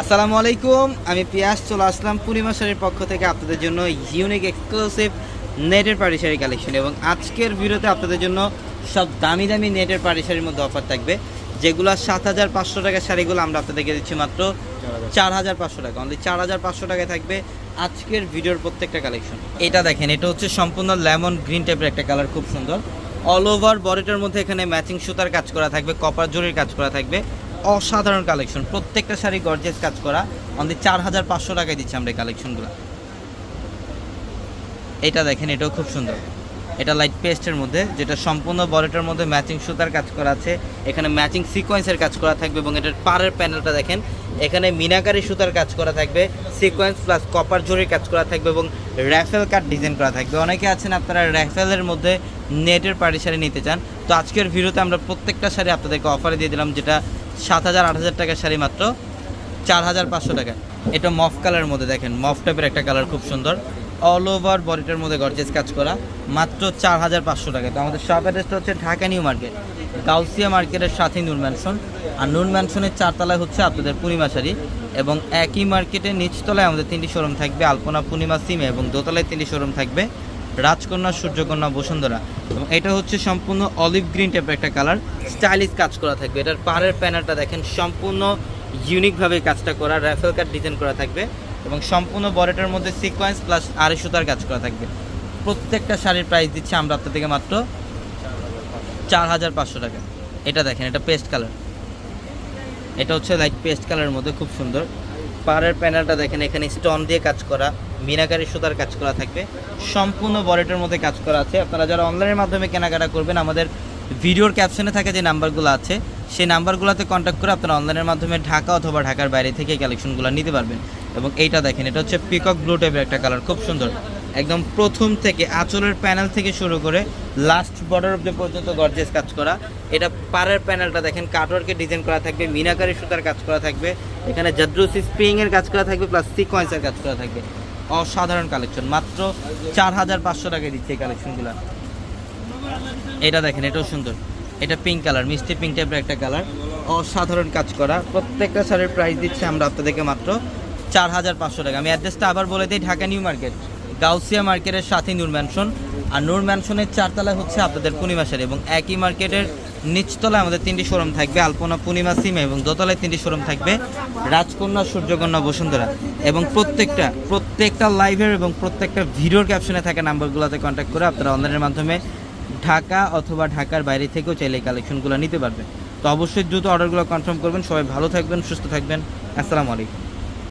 আসসালামু আলাইকুম, আমি পিয়াস, চলে আসলাম পূর্ণিমা শাড়ির পক্ষ থেকে আপনাদের জন্য ইউনিক এক্সক্লুসিভ নেটের পাড়ি শাড়ি কালেকশন এবং আজকের ভিডিওতে আপনাদের জন্য সব দামি দামি নেটের পাড়ি শাড়ির মধ্যে অফার থাকবে, যেগুলো সাত হাজার পাঁচশো টাকার শাড়িগুলো আমরা আপনাদেরকে দিচ্ছি মাত্র চার হাজার পাঁচশো টাকা অনলি চার হাজার পাঁচশো টাকায় থাকবে আজকের ভিডিওর প্রত্যেকটা কালেকশন এটা দেখেন, এটা হচ্ছে সম্পূর্ণ লেমন গ্রিন টাইপের একটা কালার খুব সুন্দর। অল ওভার বডিটার মধ্যে এখানে ম্যাচিং সুতার কাজ করা থাকবে কপার জরির কাজ করা থাকবে। অসাধারণ কালেকশন প্রত্যেকটা শাড়ি গর্জেস কাজ করা। অনলি চার হাজার পাঁচশো টাকায় দিচ্ছি আমরা এই কালেকশনগুলো এটা দেখেন, এটাও খুব সুন্দর। এটা লাইট পেস্টের মধ্যে, যেটা সম্পূর্ণ বডিটার মধ্যে ম্যাচিং সুতার কাজ করা আছে। এখানে ম্যাচিং সিকোয়েন্সের কাজ করা থাকবে এবং এটার পাড়ের প্যানেলটা দেখেন, এখানে মিনাকারি সুতার কাজ করা থাকবে সিকোয়েন্স প্লাস কপার জরির কাজ করা থাকবে এবং র্যাফেল কাট ডিজাইন করা থাকবে। অনেকে আছেন, আপনারা র্যাফেলের মধ্যে নেটের পাড়ি শাড়ি নিতে চান। তো আজকের ভিডিওতে আমরা প্রত্যেকটা শাড়ি আপনাদেরকে অফারে দিয়ে দিলাম, যেটা সাত হাজার, আট হাজার টাকার শাড়ি মাত্র, চার হাজার পাঁচশো টাকা। এটা মফ কালারের মধ্যে দেখেন, মফ টাইপের একটা কালার খুব সুন্দর। অল ওভার বডিটার মধ্যে গর্জেস কাজ করা, মাত্র চার হাজার পাঁচশো টাকা। তো আমাদের শপ অ্যাড্রেসটা হচ্ছে ঢাকা নিউ মার্কেট, গাউসিয়া মার্কেটের সাথে নূর ম্যানশন আর নূর ম্যানশনের চারতলায় হচ্ছে আপনাদের পূর্ণিমা শাড়ি এবং একই মার্কেটের নিচতলায় আমাদের তিনটি শোরুম থাকবে, আলপনা পূর্ণিমা সিমে এবং দোতলায় তিনটি শোরুম থাকবে। রাজকন্যা, সূর্যকন্যা, বসুন্ধরা। এবং এটা হচ্ছে সম্পূর্ণ অলিভ গ্রিন টাইপের একটা কালার। স্টাইলিশ কাজ করা থাকবে। এটার পাড়ের প্যানারটা দেখেন, সম্পূর্ণ ইউনিকভাবে কাজটা করা, র্যাফেল কাট ডিজাইন করা থাকবে। এবং সম্পূর্ণ বরেটার মধ্যে সিকোয়েন্স প্লাস আড়াই সুতার কাজ করা থাকবে। প্রত্যেকটা শাড়ির প্রাইস দিচ্ছে আমরা আপনার থেকে মাত্র চার হাজার পাঁচশো টাকা। এটা দেখেন, এটা পেস্ট কালার এটা হচ্ছে লাইট পেস্ট কালারের মধ্যে খুব সুন্দর। পাড়ের প্যানেলটা দেখেন, এখানে স্টোন দিয়ে কাজ করা, মিনাকারি সুতার কাজ করা থাকবে। সম্পূর্ণ বলেটের মধ্যে কাজ করা আছে। আপনারা যারা অনলাইনের মাধ্যমে কেনাকাটা করবেন, আমাদের ভিডিওর ক্যাপশনে থাকে যে নাম্বারগুলো আছে, সেই নাম্বারগুলোতে কন্ট্যাক্ট করে আপনারা অনলাইনের মাধ্যমে ঢাকা অথবা ঢাকার বাইরে থেকে কালেকশনগুলো নিতে পারবেন। এবং এইটা দেখেন, এটা হচ্ছে পিকক ব্লু টাইপের একটা কালার খুব সুন্দর। একদম প্রথম থেকে আঁচলের প্যানেল থেকে শুরু করে লাস্ট বর্ডার অব্দি পর্যন্ত গর্জেস কাজ করা। এটা পাড়ের প্যানেলটা দেখেন কাটওয়ার্কের ডিজাইন করা থাকবে, মিনাকারি সুতার কাজ করা থাকবে, এখানে জাদ্রুসি স্প্রিংয়ের কাজ করা থাকবে প্লাস সিকোয়েন্সের কাজ করা থাকবে। অসাধারণ কালেকশন মাত্র চার হাজার পাঁচশো টাকায় দিচ্ছে এই কালেকশনগুলো এটা দেখেন, এটাও সুন্দর। এটা পিঙ্ক কালার মিষ্টি পিঙ্ক টাইপের একটা কালার অসাধারণ কাজ করা। প্রত্যেকটা শাড়ির প্রাইস দিচ্ছে আমরা আপনাদেরকে মাত্র চার হাজার পাঁচশো টাকা। আমি অ্যাড্রেসটা আবার বলে দিই, ঢাকা নিউ মার্কেট। গাউসিয়া মার্কেটের সাথে নূর ম্যানশন আর নূর ম্যানশনের চারতলায় হচ্ছে আপনাদের পূর্ণিমা শাড়ি এবং একই মার্কেটের নিচতলায় আমাদের তিনটি শোরুম থাকবে, আলপনা পূর্ণিমা সিমে এবং দোতলায় তিনটি শোরুম থাকবে, রাজকন্যা, সূর্যকন্যা, বসুন্ধরা। এবং প্রত্যেকটা প্রত্যেকটা লাইভের এবং প্রত্যেকটা ভিডিওর ক্যাপশনে থাকা নাম্বারগুলোতে কন্ট্যাক্ট করে আপনারা অনলাইনের মাধ্যমে ঢাকা অথবা ঢাকার বাইরে থেকেও চাইলে এই কালেকশনগুলো নিতে পারবেন। তো অবশ্যই দ্রুত অর্ডারগুলো কনফার্ম করবেন। সবাই ভালো থাকবেন, সুস্থ থাকবেন। আসসালামু আলাইকুম।